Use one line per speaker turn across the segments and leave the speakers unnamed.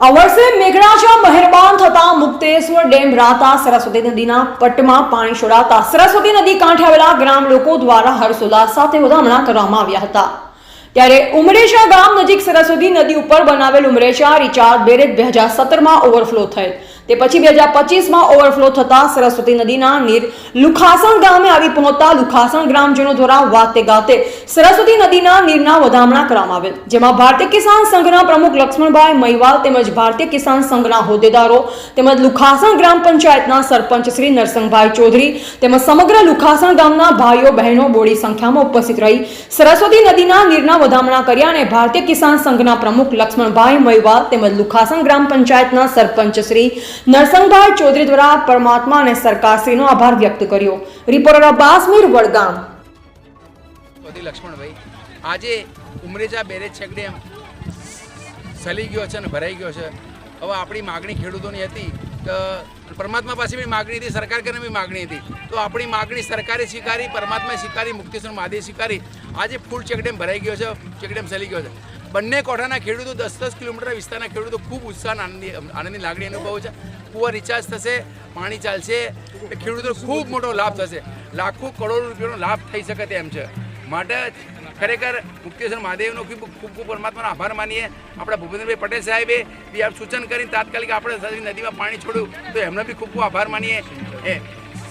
આ વર્ષે મેઘરાજા મહેરબાન થતા મુક્તેશ્વર ડેમ રાતા સરસ્વતી નદીના પટમાં પાણી છોડાતા સરસ્વતી નદી કાંઠે આવેલા ગ્રામ લોકો દ્વારા હર્ષોલ્લાસ સાથે વધામણા કરવામાં આવ્યા હતા. ત્યારે ઉમરેશા ગામ નજીક સરસ્વતી નદી ઉપર બનાવેલ ઉમરેશા રિચાર્જ બેરેજ બે હજાર સત્તરમાં ઓવરફ્લો થયેલ. તે પછી બે હજાર પચીસમાં ઓવરફ્લો થતા સરસ્વતી નદીના નીર લુખાસણ ગામે આવી પહોંચતા લુખાસણ ગ્રામજનો દ્વારા વાતે ગાતે સરસ્વતી નદીના નીરના વધામણા કરવામાં આવેલ, જેમાં ભારતીય કિસાન સંઘના પ્રમુખ લક્ષ્મણભાઈ મહિવાલ તેમજ ભારતીય કિસાન સંઘના હોદ્દેદારો તેમજ લુખાસણ ગ્રામ પંચાયતના સરપંચ શ્રી નરસંગભાઈ ચૌધરી તેમજ સમગ્ર લુખાસણ ગામના ભાઈઓ, બહેનો બોડી સંખ્યામાં ઉપસ્થિત રહી સરસ્વતી નદીના નીરના વધામણા કર્યા અને ભારતીય કિસાન સંઘના પ્રમુખ લક્ષ્મણભાઈ મહિવાલ તેમજ લુખાસણ ગ્રામ પંચાયતના સરપંચ શ્રી નરસંગભાઈ ચૌધરી દ્વારા પરમાત્મા અને સરકારશ્રીનો આભાર વ્યક્ત કર્યો. રિપોર્ટર અબ્બાસ વડગામ.
લક્ષ્મણભાઈ, આજે ઉમરેજા બેરેજ છેક ડેમ સલી ગયો છે અને ભરાઈ ગયો છે. હવે આપણી માગણી ખેડૂતોની હતી તો પરમાત્મા પાસે બી માગણી હતી, સરકાર કરીને બી માગણી હતી. તો આપણી માગણી સરકારે સ્વીકારી, પરમાત્માએ સ્વીકારી મુક્તિશ્વર મહાદેવ સ્વીકારી. આજે ફૂલ ચેકડેમ ભરાઈ ગયો છે ચેકડેમ સલી ગયો છે. બંને કોઠાના ખેડૂતો દસ દસ કિલોમીટર વિસ્તારના ખેડૂતો ખૂબ ઉત્સાહ આનંદી આનંદની લાગણી અનુભવે છે. કુવા રિચાર્જ થશે, પાણી ચાલશે ખેડૂતો ખૂબ મોટો લાભ થશે. લાખો કરોડો રૂપિયાનો લાભ થઈ શકે તેમ છે. માટે ખરેખર મુક્તેશ્વર મહાદેવનો ખૂબ ખૂબ પરમાત્માનો આભાર માનીએ. આપણા ભૂપેન્દ્રભાઈ પટેલ સાહેબે બી આપ સૂચન કરીને તાત્કાલિક આપણે નદીમાં પાણી છોડ્યું, તો એમનો બી ખૂબ ખૂબ આભાર માનીએ.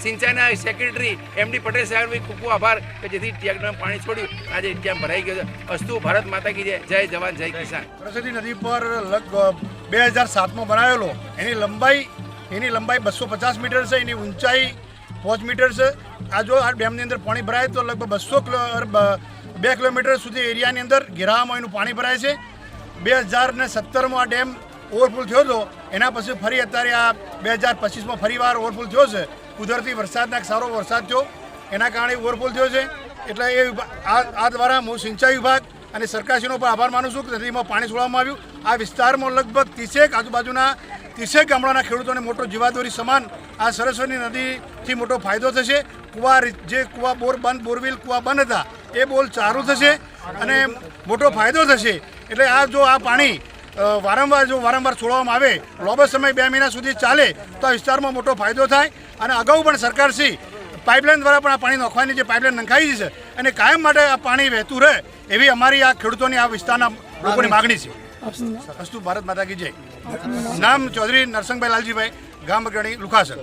સિંચાઈના સેક્રેટરી એમડી પટેલ સાહેબનો બી ખૂબ ખૂબ આભાર કે જેથી ટેકમાં પાણી છોડ્યું. આજે ડેમ ભરાઈ ગયો છે. અસ્તુ ભારત માતા કી જય. જવાન, જય કિસાન.
સરસ્વતી નદી પર લગભગ બે હજાર સાતમાં બનાવેલો. એની લંબાઈ એની લંબાઈ બસો પચાસ મીટર છે. એની ઊંચાઈ પાંચ મીટર છે. આ જો આ ડેમની અંદર પાણી ભરાય તો લગભગ બસો બે કિલોમીટર સુધી એરિયાની અંદર ઘેરાવામાં એનું પાણી ભરાય છે. બે હજાર ને સત્તરમાં આ ડેમ ઓવરફુલ થયો હતો. એના પછી ફરી અત્યારે આ બે હજાર પચીસમાં ફરી વાર ઓવરફુલ થયો છે. કુદરતી વરસાદના સારો વરસાદ થયો. એના કારણે ઓવરફોલ થયો છે. એટલે એ આ દ્વારા હું સિંચાઈ વિભાગ અને સરકારશ્રીનો પણ આભાર માનું છું કે નદીમાં પાણી છોડવામાં આવ્યું. આ વિસ્તારમાં લગભગ ત્રીસેક આજુબાજુના ત્રીસેક ગામડાના ખેડૂતોને મોટો જીવાદોરી સમાન આ સરસ્વતી નદીથી મોટો ફાયદો થશે. કુવા જે કુવા બોર બંધ, બોરવેલ કુવા બંધ હતા, એ બોલ ચાલુ થશે અને મોટો ફાયદો થશે. એટલે આ જો આ પાણી વારંવાર જો વારંવાર છોડવામાં આવે લાંબો સમય બે મહિના સુધી ચાલે તો આ વિસ્તારમાં મોટો ફાયદો થાય. અને અગાઉ પણ સરકારશ્રી પાઇપલાઇન દ્વારા પણ આ પાણી નાખવાની જે પાઇપલાઇન નંખાઈ છે અને કાયમ માટે આ પાણી વહેતું રહે એવી અમારી આ ખેડૂતોની આ વિસ્તારના લોકોની માગણી. છે. અસ્તુ ભારત માતા કી જય. નામ ચૌધરી નરસંગભાઈ લાલજીભાઈ ગામ અગ્રણી લુખાસર.